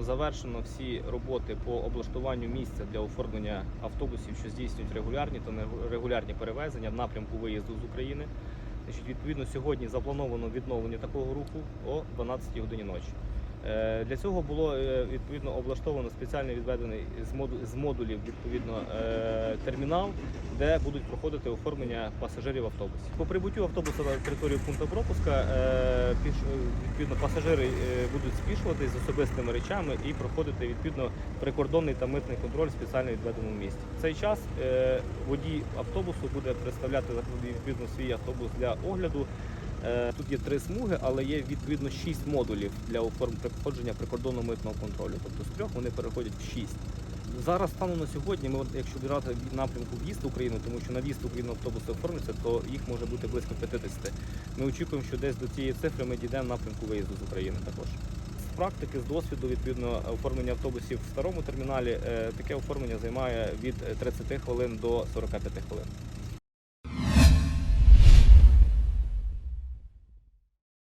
Завершено всі роботи по облаштуванню місця для оформлення автобусів, що здійснюють регулярні та нерегулярні перевезення в напрямку виїзду з України. Відповідно, сьогодні заплановано відновлення такого руху о 12 годині ночі. Е, Для цього було е, відповідно облаштовано спеціальний відведений з модулів відповідно е, термінал, де будуть проходити оформлення пасажирів автобусів. По прибуттю автобуса на територію пункту пропуска е, е, відповідно пасажири е, будуть спішуватись з особистими речами і проходити відповідно прикордонний та митний контроль в спеціально відведеному місці. В цей час водій автобусу буде представляти відповідно свій автобус для огляду. Тут є три смуги, але є відповідно шість модулів для проходження прикордонно-митного контролю. Тобто з трьох вони переходять в шість. Зараз станом на сьогодні, ми, якщо брати напрямку в'їзд в Україну, тому що на в'їзд в Україну автобуси оформляться, то їх може бути близько 50. Ми очікуємо, що десь до цієї цифри ми дійдемо напрямку виїзду з України також. З практики, з досвіду, відповідно, оформлення автобусів в старому терміналі, е, таке оформлення займає від е, 30 хвилин до 45 хвилин.